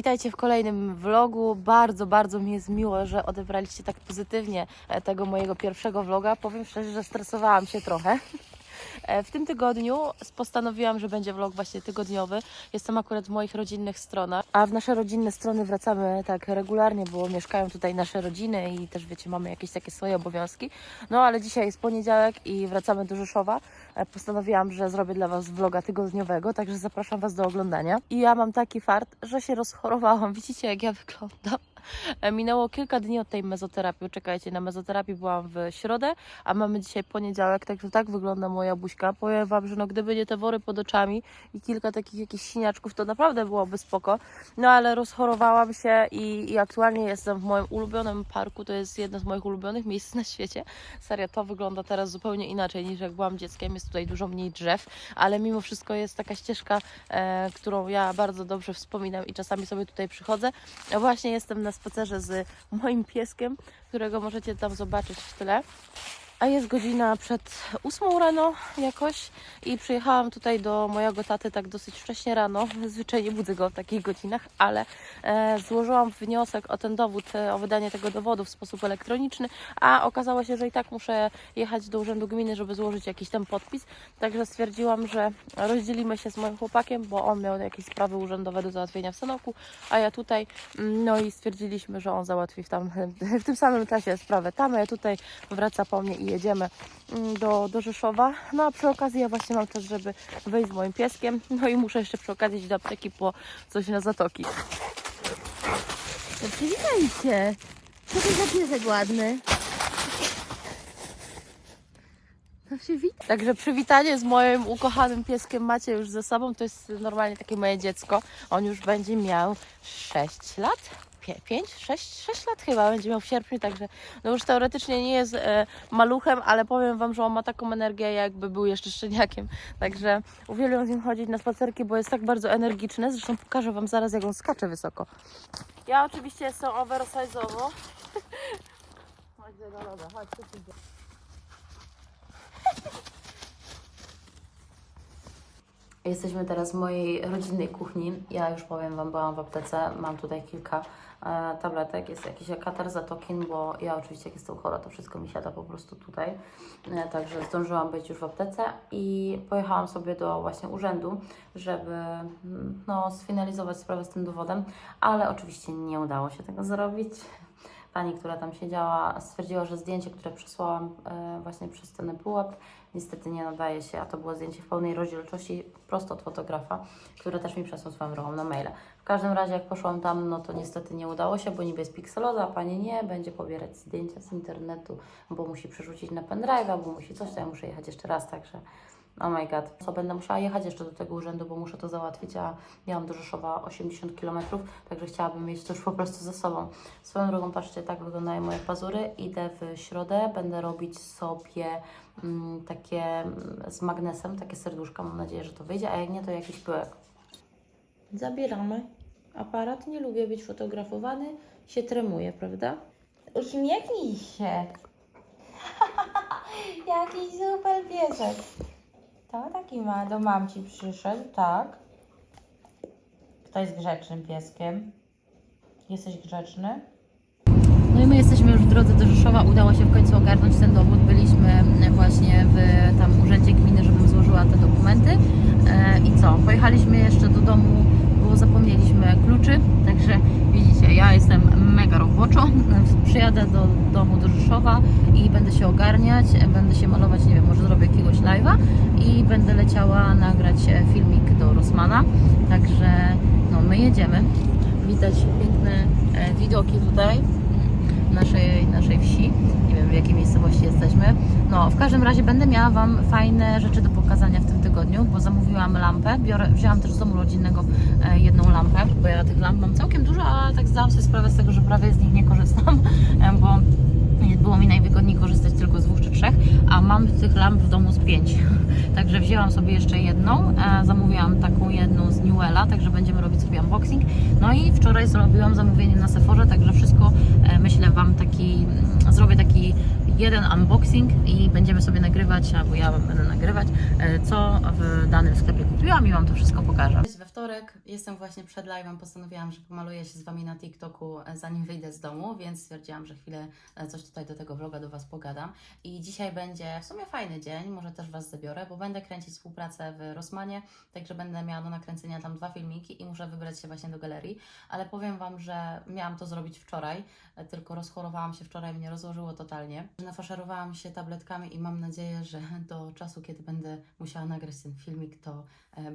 Witajcie w kolejnym vlogu. Bardzo, bardzo mi jest miło, że odebraliście tak pozytywnie e, tego mojego pierwszego vloga. Powiem szczerze, że stresowałam się trochę. E, W tym tygodniu postanowiłam, że będzie vlog właśnie tygodniowy. Jestem akurat w moich rodzinnych stronach, a w nasze rodzinne strony wracamy tak regularnie, bo mieszkają tutaj nasze rodziny i też wiecie, mamy jakieś takie swoje obowiązki. No ale dzisiaj jest poniedziałek i wracamy do Rzeszowa. E, Postanowiłam, że zrobię dla Was vloga tygodniowego, także zapraszam Was do oglądania. I ja mam taki fart, że się rozchorowałam. Widzicie, jak ja wyglądam? E, Minęło kilka dni od tej mezoterapii. Czekajcie, na mezoterapii byłam w środę, a mamy dzisiaj poniedziałek, także tak wygląda moja buźka. Powiem Wam, że no, gdyby nie te wory pod oczami i kilka takich jakichś siniaczków, to naprawdę byłoby spoko. No ale rozchorowałam się i, i aktualnie jestem w moim ulubionym parku. To jest jedno z moich ulubionych miejsc na świecie. Serio, to wygląda teraz zupełnie inaczej niż jak byłam dzieckiem. Jest tutaj dużo mniej drzew, ale mimo wszystko jest taka ścieżka, e, którą ja bardzo dobrze wspominam i czasami sobie tutaj przychodzę. Właśnie jestem na spacerze z moim pieskiem, którego możecie tam zobaczyć w tyle. A jest godzina przed ósmą rano jakoś i przyjechałam tutaj do mojego taty tak dosyć wcześnie rano. Zwyczajnie nie budzę go w takich godzinach, ale e, złożyłam wniosek o ten dowód, e, o wydanie tego dowodu w sposób elektroniczny, a okazało się, że i tak muszę jechać do urzędu gminy, żeby złożyć jakiś tam podpis. Także stwierdziłam, że rozdzielimy się z moim chłopakiem, bo on miał jakieś sprawy urzędowe do załatwienia w Sanoku, a ja tutaj. Mm, No i stwierdziliśmy, że on załatwi w, tam, w tym samym czasie sprawę tam, a ja tutaj wraca po mnie i jedziemy mm, do, do Rzeszowa. No a przy okazji ja właśnie mam czas, żeby wyjść z moim pieskiem. No i muszę jeszcze przy okazji iść do apteki po coś na zatoki. No przywitajcie! Co to za piesek ładny? To się wita. Także przywitanie z moim ukochanym pieskiem macie już ze sobą. To jest normalnie takie moje dziecko. On już będzie miał 6 lat. 5, 6, 6 lat chyba będzie miał w sierpniu, także no już teoretycznie nie jest e, maluchem, ale powiem Wam, że on ma taką energię, jakby był jeszcze szczeniakiem. Także uwielbiam z nim chodzić na spacerki, bo jest tak bardzo energiczny. Zresztą pokażę Wam zaraz, jak on skacze wysoko. Ja oczywiście jestem oversize'owo. Chodź chodź, tu idzie. Jesteśmy teraz w mojej rodzinnej kuchni. Ja już powiem Wam, byłam w aptece. Mam tutaj kilka tabletek. Jest jakiś katar zatokin, bo ja oczywiście jak jestem chora, to wszystko mi siada po prostu tutaj. E, także zdążyłam być już w aptece i pojechałam sobie do właśnie urzędu, żeby no, sfinalizować sprawę z tym dowodem, ale oczywiście nie udało się tego zrobić. Pani, która tam siedziała, stwierdziła, że zdjęcie, które przesłałam e, właśnie przez ten pułap, niestety nie nadaje się, a to było zdjęcie w pełnej rozdzielczości prosto od fotografa, które też mi przesłał swoją drogą na maila. W każdym razie, jak poszłam tam, no to niestety nie udało się, bo niby jest pikseloza, a pani nie, będzie pobierać zdjęcia z internetu, bo musi przerzucić na pendrive'a, bo musi coś, to ja muszę jechać jeszcze raz, także oh my god. Co będę musiała jechać jeszcze do tego urzędu, bo muszę to załatwić, a miałam do Rzeszowa 80 km, także chciałabym mieć to już po prostu ze sobą. Swoją drogą, patrzcie, tak wyglądają moje pazury. Idę w środę, będę robić sobie mm, takie mm, z magnesem, takie serduszka, mam nadzieję, że to wyjdzie, a jak nie, to jakiś pyłek. Zabieramy aparat, nie lubię być fotografowany, się tremuje, prawda? Uśmiechnij się. Jaki super piesek. To taki ma, do mamci przyszedł, tak. Kto jest grzecznym pieskiem? Jesteś grzeczny? No i my jesteśmy już w drodze do Rzeszowa. Udało się w końcu ogarnąć ten dowód. Byliśmy właśnie w tam urzędzie gminy, żebym złożyła te dokumenty. E, I co? Pojechaliśmy jeszcze do domu, bo zapomnieliśmy kluczy. Także widzicie, ja jestem mega roboczo. Przyjadę do domu do Rzeszowa i będę się ogarniać, będę się malować, nie wiem, może zrobię jakiegoś live'a i będę leciała nagrać filmik do Rosmana. Także no, my jedziemy. Widać piękne e, widoki tutaj naszej, naszej wsi. Nie wiem w jakiej miejscowości jesteśmy. No, w każdym razie będę miała Wam fajne rzeczy do pokazania w tym tygodniu, bo zamówiłam lampę. Biorę, wzięłam też z domu rodzinnego e, jedną lampę, bo ja tych lamp mam całkiem dużo, a tak zdałam sobie sprawę z tego, że prawie z nich nie korzystam, mam tych lamp w domu z pięć. Także wzięłam sobie jeszcze jedną, zamówiłam taką jedną z Newella, także będziemy robić sobie unboxing. No i wczoraj zrobiłam zamówienie na Sephorze, także wszystko e, myślę Wam taki, mm, zrobię taki jeden unboxing i będziemy sobie nagrywać, albo ja będę nagrywać, e, co w danym sklepie kupiłam i Wam to wszystko pokażę. Wtorek, jestem właśnie przed live'em, postanowiłam, że pomaluję się z Wami na TikToku, e, zanim wyjdę z domu, więc stwierdziłam, że chwilę e, coś tutaj do tego vloga do Was pogadam. I dzisiaj będzie w sumie fajny dzień, może też Was zabiorę, bo będę kręcić współpracę w Rosmanie, także będę miała do nakręcenia tam dwa filmiki i muszę wybrać się właśnie do galerii, ale powiem Wam, że miałam to zrobić wczoraj, e, tylko rozchorowałam się wczoraj, mnie rozłożyło totalnie. Nafaszerowałam się tabletkami i mam nadzieję, że do czasu, kiedy będę musiała nagrać ten filmik, to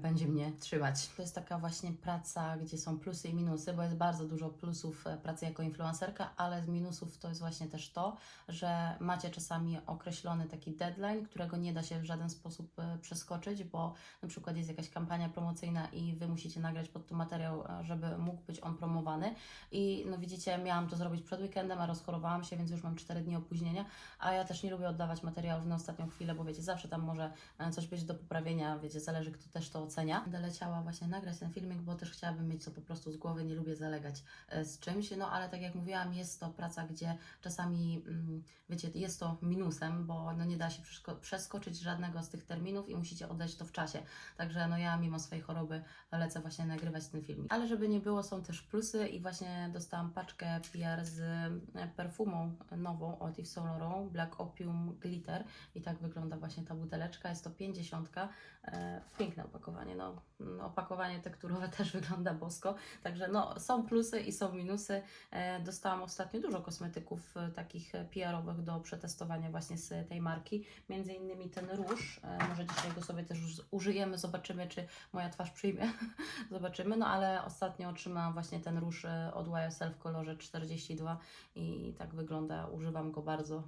będzie mnie trzymać. To jest taka właśnie praca, gdzie są plusy i minusy, bo jest bardzo dużo plusów e, pracy jako influencerka, ale z minusów to jest właśnie też to, że macie czasami określony taki deadline, którego nie da się w żaden sposób e, przeskoczyć, bo na przykład jest jakaś kampania promocyjna i Wy musicie nagrać pod to materiał, e, żeby mógł być on promowany. I no widzicie, miałam to zrobić przed weekendem, a rozchorowałam się, więc już mam 4 dni opóźnienia, a ja też nie lubię oddawać materiałów na ostatnią chwilę, bo wiecie, zawsze tam może coś być do poprawienia, wiecie, zależy kto też to ocenia. Będę leciała właśnie nagrać ten filmik, bo też chciałabym mieć to po prostu z głowy, nie lubię zalegać e, z czymś, no ale tak jak mówiłam, jest to praca, gdzie czasami, mm, wiecie, jest to minusem, bo no nie da się przeskoczyć żadnego z tych terminów i musicie oddać to w czasie. Także no ja mimo swojej choroby lecę właśnie nagrywać ten filmik. Ale żeby nie było, są też plusy i właśnie dostałam paczkę PR z e, perfumą nową od Yves Saint Laurent, Black Opium Glitter i tak wygląda właśnie ta buteleczka. Jest to 50. E, piękne opakowanie. No, opakowanie tekturowe też wygląda bosko. Także no, są plusy i są minusy. E, dostałam ostatnio dużo kosmetyków e, takich PR-owych do przetestowania właśnie z tej marki. Między innymi ten róż. E, może dzisiaj go sobie też użyjemy, zobaczymy, czy moja twarz przyjmie. zobaczymy. No ale ostatnio otrzymałam właśnie ten róż od YSL w kolorze 42 i tak wygląda. Używam go bardzo.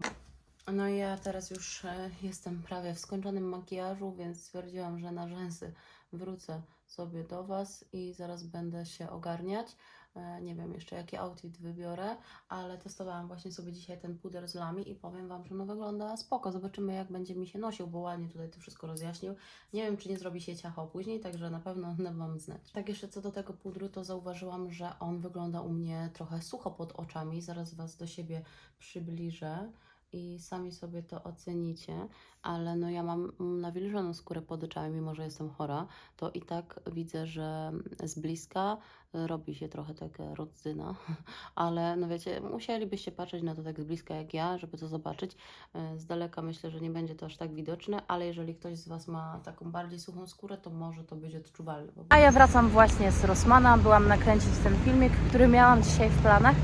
No i ja teraz już jestem prawie w skończonym makijażu, więc stwierdziłam, że na rzęsy wrócę sobie do Was i zaraz będę się ogarniać. E, Nie wiem jeszcze jaki outfit wybiorę, ale testowałam właśnie sobie dzisiaj ten puder z lami i powiem Wam, że no wygląda spoko. Zobaczymy jak będzie mi się nosił, bo ładnie tutaj to wszystko rozjaśnił. Nie wiem czy nie zrobi się ciacho później, także na pewno dam Wam znać. Tak jeszcze co do tego pudru, to zauważyłam, że on wygląda u mnie trochę sucho pod oczami. Zaraz Was do siebie przybliżę i sami sobie to ocenicie, ale no ja mam nawilżoną skórę pod oczami, mimo że jestem chora, to i tak widzę, że z bliska robi się trochę taka rodzyna, ale no wiecie, musielibyście patrzeć na to tak z bliska jak ja, żeby to zobaczyć. E, Z daleka myślę, że nie będzie to aż tak widoczne, ale jeżeli ktoś z Was ma taką bardziej suchą skórę, to może to być odczuwalne. A ja wracam właśnie z Rosmana. Byłam nakręcić ten filmik, który miałam dzisiaj w planach.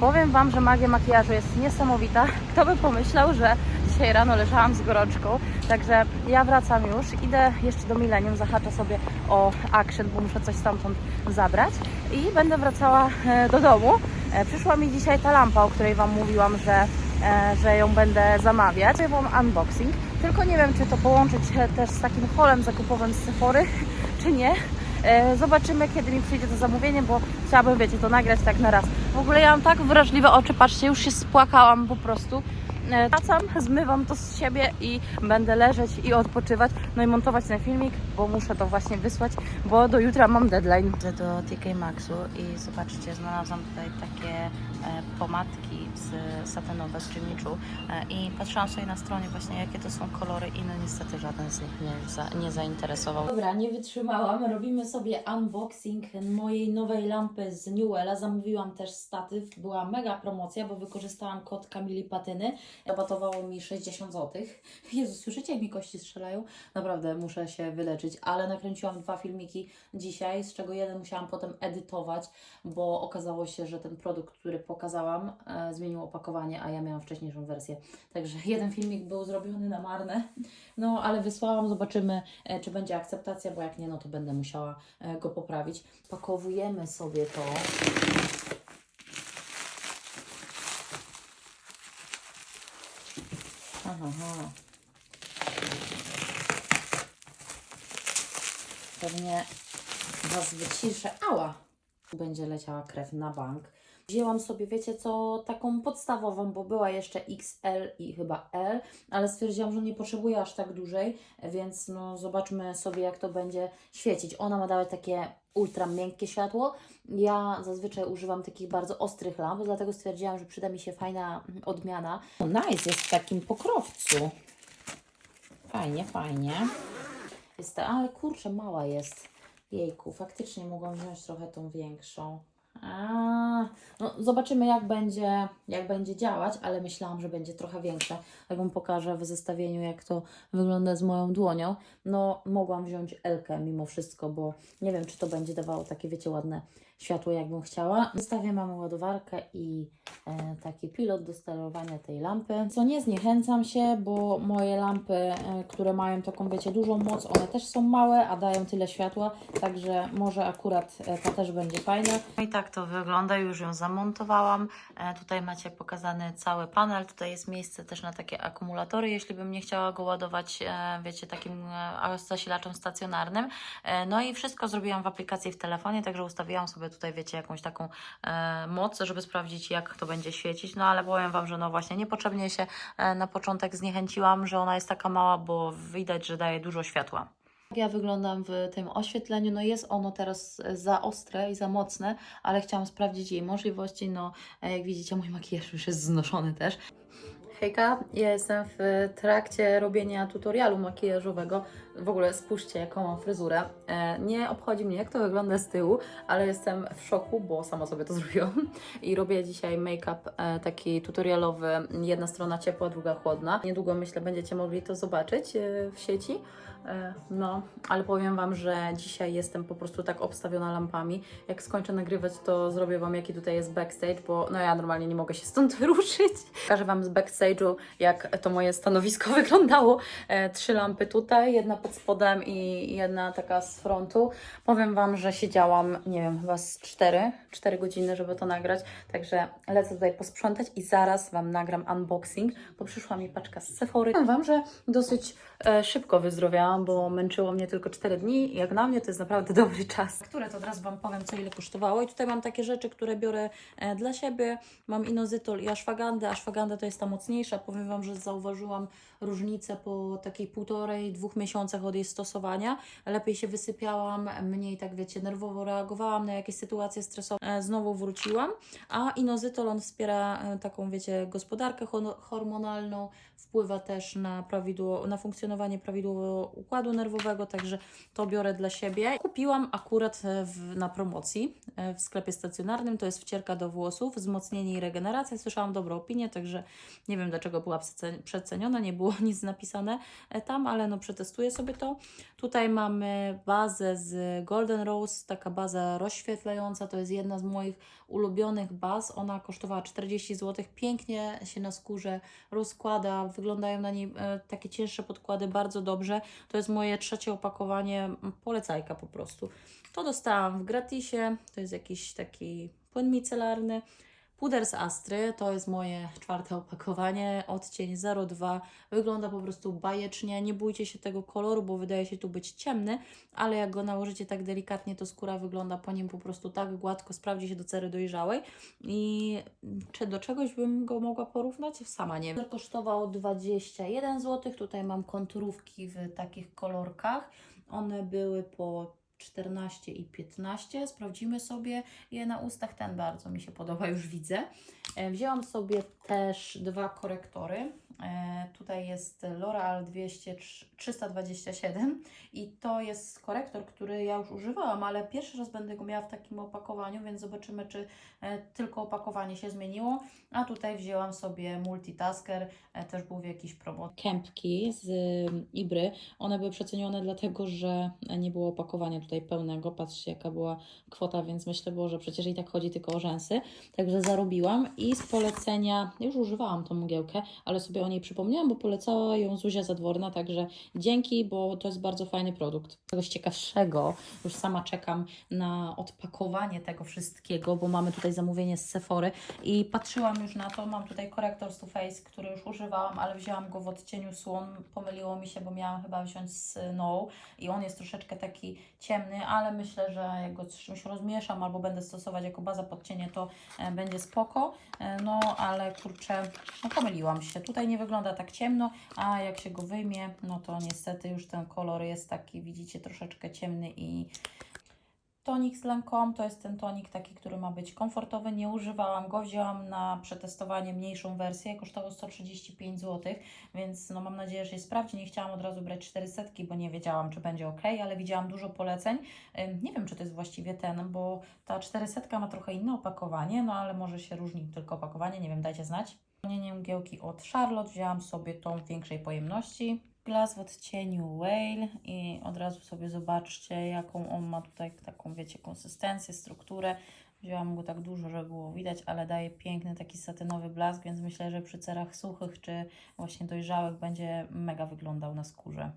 Powiem Wam, że magia makijażu jest niesamowita. Kto by pomyślał, że dzisiaj rano leżałam z gorączką. Także ja wracam już. Idę jeszcze do Millennium, zahaczę sobie o action, bo muszę coś stamtąd zabrać. I będę wracała e, do domu. E, Przyszła mi dzisiaj ta lampa, o której Wam mówiłam, że, e, że ją będę zamawiać. Wam unboxing. Tylko nie wiem, czy to połączyć też z takim holem zakupowym z Sephory, czy nie. Zobaczymy, kiedy mi przyjdzie to zamówienie, bo chciałabym, wiecie, to nagrać tak na raz. W ogóle ja mam tak wrażliwe oczy, patrzcie, już się spłakałam po prostu. E, Wracam, zmywam to z siebie i będę leżeć i odpoczywać, no i montować ten filmik, bo muszę to właśnie wysłać, bo do jutra mam deadline. Do TK Maxu i zobaczcie, znalazłam tutaj takie pomadki z satynowe z Choo e, i patrzyłam sobie na stronie właśnie jakie to są kolory i no niestety żaden z nich mnie za, nie zainteresował. Dobra, nie wytrzymałam. Robimy sobie unboxing mojej nowej lampy z Newella. Zamówiłam też statyw. Była mega promocja, bo wykorzystałam kod Kamili Patyny. Rabatowało mi 60 zł. Jezu, słyszycie jak mi kości strzelają? Naprawdę muszę się wyleczyć, ale nakręciłam dwa filmiki dzisiaj, z czego jeden musiałam potem edytować, bo okazało się, że ten produkt, który pokazałam, e, zmienił opakowanie, a ja miałam wcześniejszą wersję. Także jeden filmik był zrobiony na marne. No, ale wysłałam, zobaczymy, e, czy będzie akceptacja, bo jak nie, no to będę musiała e, go poprawić. Pakowujemy sobie to. Aha, aha. Pewnie Was wyciszę. Ała! Będzie leciała krew na bank. Wzięłam sobie, wiecie co, taką podstawową, bo była jeszcze XL i chyba L, ale stwierdziłam, że nie potrzebuję aż tak dużej, więc no zobaczmy sobie, jak to będzie świecić. Ona ma dawać takie ultra miękkie światło. Ja zazwyczaj używam takich bardzo ostrych lamp, dlatego stwierdziłam, że przyda mi się fajna mm, odmiana. O, nice, jest w takim pokrowcu. Fajnie, fajnie. Jest ta, ale kurczę, mała jest. Jejku, faktycznie mogłam wziąć trochę tą większą. A, no zobaczymy jak będzie, jak będzie działać, ale myślałam, że będzie trochę większa. Jak Wam pokażę w zestawieniu, jak to wygląda z moją dłonią. No, mogłam wziąć Elkę mimo wszystko, bo nie wiem, czy to będzie dawało takie, wiecie, ładne światło, jakbym chciała. W zestawie ładowarkę i e, taki pilot do sterowania tej lampy. Co nie zniechęcam się, bo moje lampy, e, które mają taką, wiecie, dużą moc, one też są małe, a dają tyle światła, także może akurat e, ta też będzie fajna. I tak to wygląda, już ją zamontowałam. E, tutaj macie pokazany cały panel. Tutaj jest miejsce też na takie akumulatory, jeśli bym nie chciała go ładować, e, wiecie, takim e, zasilaczem stacjonarnym. E, no i wszystko zrobiłam w aplikacji w telefonie, także ustawiłam sobie tutaj, wiecie, jakąś taką e, moc, żeby sprawdzić, jak to będzie świecić. No ale powiem Wam, że no właśnie niepotrzebnie się e, na początek zniechęciłam, że ona jest taka mała, bo widać, że daje dużo światła. Jak ja wyglądam w tym oświetleniu, no jest ono teraz za ostre i za mocne, ale chciałam sprawdzić jej możliwości, no e, jak widzicie mój makijaż już jest znoszony też. Hejka, ja jestem w trakcie robienia tutorialu makijażowego. W ogóle spójrzcie, jaką mam fryzurę. E, nie obchodzi mnie, jak to wygląda z tyłu, ale jestem w szoku, bo sama sobie to zrobiłam. I robię dzisiaj make-up e, taki tutorialowy, jedna strona ciepła, druga chłodna. Niedługo myślę, będziecie mogli to zobaczyć e, w sieci. No, ale powiem Wam, że dzisiaj jestem po prostu tak obstawiona lampami. Jak skończę nagrywać, to zrobię Wam, jaki tutaj jest backstage, bo no ja normalnie nie mogę się stąd ruszyć. Pokażę Wam z backstage'u, jak to moje stanowisko wyglądało. Trzy lampy tutaj, jedna pod spodem i jedna taka z frontu. Powiem Wam, że siedziałam, nie wiem, chyba z 4, 4 godziny, żeby to nagrać. Także lecę tutaj posprzątać i zaraz Wam nagram unboxing, bo przyszła mi paczka z Sephory. Powiem Wam, że dosyć e, szybko wyzdrowiałam, bo męczyło mnie tylko 4 dni. Jak na mnie to jest naprawdę dobry czas. które to teraz Wam powiem, co ile kosztowało. I tutaj mam takie rzeczy, które biorę e, dla siebie. Mam inozytol i ashwagandę. Ashwaganda to jest ta mocniejsza. Powiem Wam, że zauważyłam różnicę po takiej półtorej, dwóch miesiącach od jej stosowania. Lepiej się wysypiałam, mniej tak wiecie, nerwowo reagowałam na jakieś sytuacje stresowe. E, Znowu wróciłam. A inozytol on wspiera e, taką, wiecie, gospodarkę hormonalną, wpływa też na, na funkcjonowanie prawidłowego układu nerwowego, także to biorę dla siebie. Kupiłam akurat e, w, na promocji e, w sklepie stacjonarnym, to jest wcierka do włosów, wzmocnienie i regeneracja. Słyszałam dobrą opinię, także nie wiem dlaczego była przece- przeceniona, nie było nic napisane e, tam, ale no przetestuję sobie to. Tutaj mamy bazę z Golden Rose, taka baza rozświetlająca, to jest jedna z moich ulubionych baz. Ona kosztowała 40 zł, pięknie się na skórze rozkłada, wyglądają na niej e, takie cięższe podkłady bardzo dobrze. To jest moje trzecie opakowanie, polecajka po prostu. To dostałam w gratisie, to jest jakiś taki płyn micelarny. Puder z Astry, to jest moje czwarte opakowanie, odcień 02. Wygląda po prostu bajecznie. Nie bójcie się tego koloru, bo wydaje się tu być ciemny, ale jak go nałożycie tak delikatnie, to skóra wygląda po nim po prostu tak gładko, sprawdzi się do cery dojrzałej. I czy do czegoś bym go mogła porównać? Sama nie wiem. Kosztował 21 zł. Tutaj mam konturówki w takich kolorkach. One były po 14 i 15. Sprawdzimy sobie je na ustach. Ten bardzo mi się podoba, już widzę. E, Wzięłam sobie też dwa korektory. E, Tutaj jest L'Oreal 200, 327 i to jest korektor, który ja już używałam, ale pierwszy raz będę go miała w takim opakowaniu, więc zobaczymy, czy e, tylko opakowanie się zmieniło. A tutaj wzięłam sobie multitasker, e, też był w jakiejś promocji. Kępki z ym, Ibry. One były przecenione dlatego, że nie było opakowania tutaj pełnego. Patrzcie, jaka była kwota, więc myślę, było, że przecież i tak chodzi tylko o rzęsy. Także zarobiłam i z polecenia, już używałam tą mgiełkę, ale sobie o niej przypomniałam, bo polecała ją Zuzia Zadworna, także dzięki, bo to jest bardzo fajny produkt. Czegoś ciekawszego, już sama czekam na odpakowanie tego wszystkiego, bo mamy tutaj zamówienie z Sephory i patrzyłam już na to, mam tutaj korektor z Too Faced, który już używałam, ale wzięłam go w odcieniu słon, pomyliło mi się, bo miałam chyba wziąć z No i on jest troszeczkę taki ciemny, ale myślę, że jak go z czymś rozmieszam albo będę stosować jako baza pod cienie, to e, będzie spoko. E, No, ale kurczę, no pomyliłam się. Tutaj nie wygląda tak ciemno, a jak się go wyjmie, no to niestety już ten kolor jest taki, widzicie, troszeczkę ciemny i Tonik z Lancome to jest ten tonik taki, który ma być komfortowy. Nie używałam go, wzięłam na przetestowanie mniejszą wersję, kosztowało 135 zł, więc no mam nadzieję, że się sprawdzi. Nie chciałam od razu brać 400, bo nie wiedziałam, czy będzie ok, ale widziałam dużo poleceń. Nie wiem, czy to jest właściwie ten, bo ta 400 ma trochę inne opakowanie, no ale może się różni tylko opakowanie, nie wiem, dajcie znać. Mgiełki od Charlotte wzięłam sobie tą w większej pojemności. Glas w odcieniu Whale i od razu sobie zobaczcie, jaką on ma tutaj taką, wiecie, konsystencję, strukturę. Wzięłam go tak dużo, żeby było widać, ale daje piękny taki satynowy blask, więc myślę, że przy cerach suchych czy właśnie dojrzałych będzie mega wyglądał na skórze.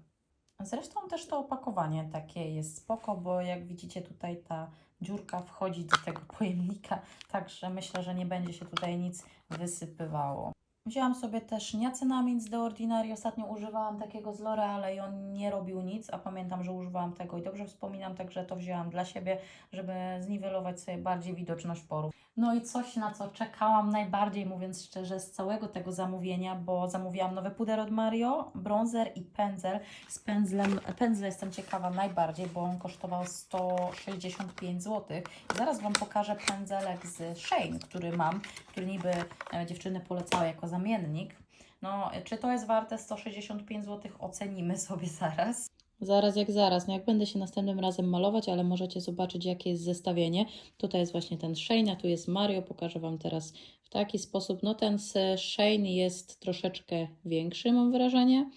Zresztą też to opakowanie takie jest spoko, bo jak widzicie tutaj ta dziurka wchodzi do tego pojemnika, także myślę, że nie będzie się tutaj nic wysypywało. Wzięłam sobie też niacinamid z The Ordinary. Ostatnio używałam takiego z L'Oreal i on nie robił nic, a pamiętam, że używałam tego i dobrze wspominam, także to wzięłam dla siebie, żeby zniwelować sobie bardziej widoczność porów. No i coś, na co czekałam najbardziej, mówiąc szczerze, z całego tego zamówienia, bo zamówiłam nowy puder od Mario, bronzer i pędzel. Z pędzlem, pędzle jestem ciekawa najbardziej, bo on kosztował 165 zł. Zaraz Wam pokażę pędzelek z Shane, który mam, który niby e, dziewczyny polecały jako zamiennik. No, czy to jest warte 165 zł? Ocenimy sobie zaraz. Zaraz jak zaraz, no jak będę się następnym razem malować, ale możecie zobaczyć jakie jest zestawienie. Tutaj jest właśnie ten Shane, a tu jest Mario, pokażę Wam teraz w taki sposób. No ten Shane jest troszeczkę większy mam wrażenie.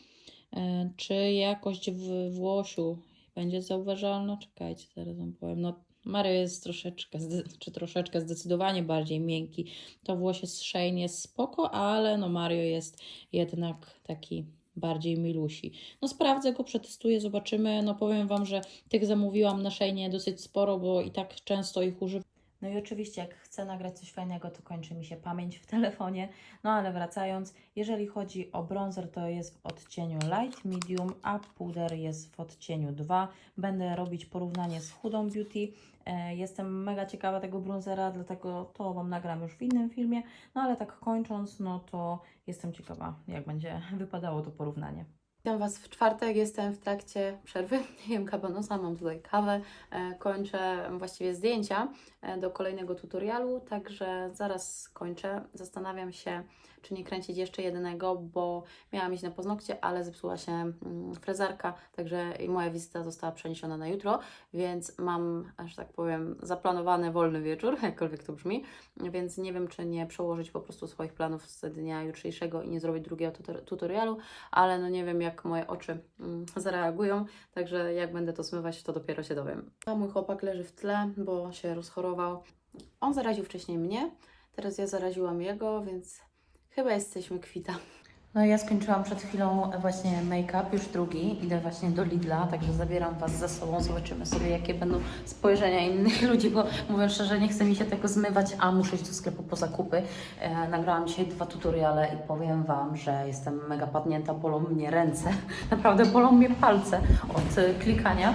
E, Czy jakość w włosiu będzie zauważalna? Czekajcie, zaraz Wam powiem. No Mario jest troszeczkę, czy troszeczkę zdecydowanie bardziej miękki. To włosie z Shane jest spoko, ale no Mario jest jednak taki bardziej milusi. No sprawdzę go, przetestuję, zobaczymy. No powiem Wam, że tych zamówiłam na Shane dosyć sporo, bo i tak często ich używam. No i oczywiście, jak chcę nagrać coś fajnego, to kończy mi się pamięć w telefonie. No ale wracając, jeżeli chodzi o bronzer, to jest w odcieniu light, medium, a puder jest w odcieniu 2. Będę robić porównanie z Hudą Beauty. E, Jestem mega ciekawa tego bronzera, dlatego to Wam nagram już w innym filmie. No ale tak kończąc, no to jestem ciekawa, jak będzie wypadało to porównanie. Witam Was w czwartek, jestem w trakcie przerwy, jem kabanosa, mam tutaj kawę, e, kończę właściwie zdjęcia e, do kolejnego tutorialu, także zaraz kończę. Zastanawiam się, czy nie kręcić jeszcze jednego, bo miałam iść na paznokcie, ale zepsuła się mm, frezarka, także moja wizyta została przeniesiona na jutro, więc mam, że tak powiem, zaplanowany wolny wieczór, jakkolwiek to brzmi, więc nie wiem, czy nie przełożyć po prostu swoich planów z dnia jutrzejszego i nie zrobić drugiego tutor- tutorialu, ale no nie wiem, jak moje oczy mm, zareagują, także jak będę to zmywać, to dopiero się dowiem. A mój chłopak leży w tle, bo się rozchorował. On zaraził wcześniej mnie, teraz ja zaraziłam jego, więc chyba jesteśmy kwita. No ja skończyłam przed chwilą właśnie make-up, już drugi, idę właśnie do Lidla, także zabieram Was ze sobą, zobaczymy sobie jakie będą spojrzenia innych ludzi, bo mówiąc szczerze, nie chce mi się tego zmywać, a muszę iść do sklepu po zakupy. E, nagrałam dzisiaj dwa tutoriale i powiem Wam, że jestem mega padnięta, bolą mnie ręce, naprawdę bolą mnie palce od klikania.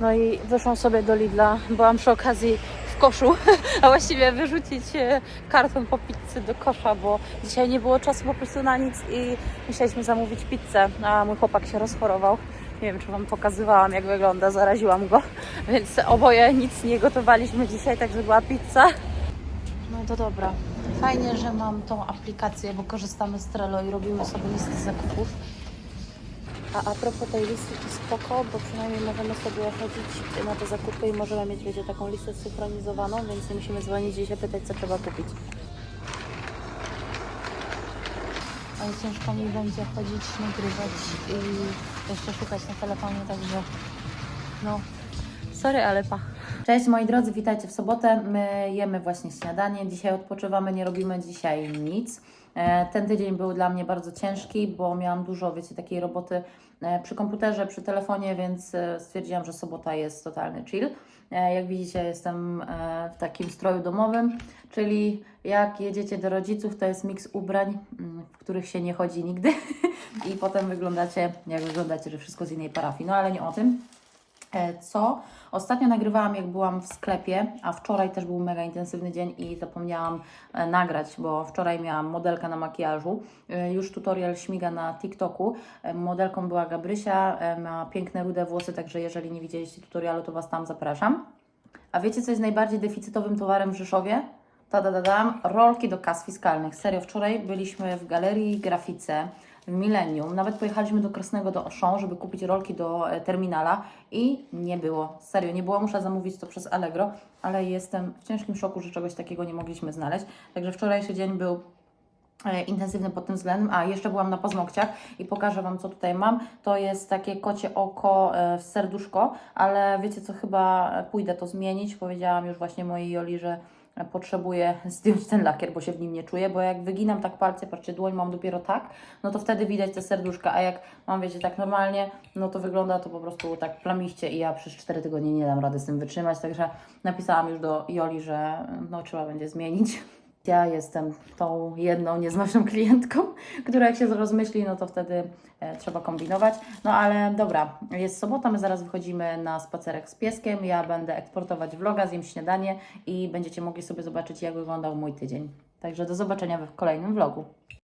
No i wyszłam sobie do Lidla, byłam przy okazji koszu, a właściwie wyrzucić e, karton po pizzy do kosza, bo dzisiaj nie było czasu po prostu na nic i musieliśmy zamówić pizzę, a mój chłopak się rozchorował. Nie wiem, czy Wam pokazywałam, jak wygląda, zaraziłam go, więc oboje nic nie gotowaliśmy dzisiaj, także była pizza. No to dobra. Fajnie, że mam tą aplikację, bo korzystamy z Trello i robimy sobie listy zakupów. A a propos tej listy, to spoko, bo przynajmniej możemy sobie chodzić na te zakupy i możemy mieć, wiecie, taką listę synchronizowaną, więc nie musimy dzwonić i się pytać, co trzeba kupić. Ale ciężko mi będzie chodzić, nagrywać i jeszcze szukać na telefonie, także no, sorry, ale pa. Cześć moi drodzy, witajcie w sobotę. My jemy właśnie śniadanie. Dzisiaj odpoczywamy, nie robimy dzisiaj nic. E, Ten tydzień był dla mnie bardzo ciężki, bo miałam dużo, wiecie, takiej roboty e, przy komputerze, przy telefonie, więc e, stwierdziłam, że sobota jest totalny chill. Jak widzicie, jestem w takim stroju domowym, czyli jak jedziecie do rodziców, to jest miks ubrań, mm, w których się nie chodzi nigdy i potem wyglądacie, jak wyglądacie, że wszystko z innej parafii. No ale nie o tym. Co ostatnio nagrywałam, jak byłam w sklepie, a wczoraj też był mega intensywny dzień i zapomniałam e, nagrać, bo wczoraj miałam modelkę na makijażu. E, Już tutorial śmiga na TikToku. E, Modelką była Gabrysia, ma piękne rude włosy, także jeżeli nie widzieliście tutorialu, to Was tam zapraszam. A wiecie, co jest najbardziej deficytowym towarem w Rzeszowie? Tadadadam, rolki do kas fiskalnych. Serio, wczoraj byliśmy w galerii grafice Millennium. Nawet pojechaliśmy do Krasnego do Auchan, żeby kupić rolki do e, terminala i nie było. Serio, nie było. Muszę zamówić to przez Allegro, ale jestem w ciężkim szoku, że czegoś takiego nie mogliśmy znaleźć. Także wczorajszy dzień był e, intensywny pod tym względem. A jeszcze byłam na paznokciach i pokażę Wam, co tutaj mam. To jest takie kocie oko e, w serduszko, ale wiecie co, chyba pójdę to zmienić. Powiedziałam już właśnie mojej Joli, że potrzebuję zdjąć ten lakier, bo się w nim nie czuję, bo jak wyginam tak palce, patrzcie, dłoń mam dopiero tak, no to wtedy widać te serduszka, a jak mam, wiecie, tak normalnie, no to wygląda to po prostu tak plamiście i ja przez 4 tygodnie nie dam rady z tym wytrzymać, także napisałam już do Joli, że no trzeba będzie zmienić. Ja jestem tą jedną nieznośną klientką, która jak się rozmyśli, no to wtedy e, trzeba kombinować. No ale dobra, jest sobota, my zaraz wychodzimy na spacerek z pieskiem. Ja będę eksportować vloga, zjem śniadanie i będziecie mogli sobie zobaczyć, jak wyglądał mój tydzień. Także do zobaczenia w kolejnym vlogu.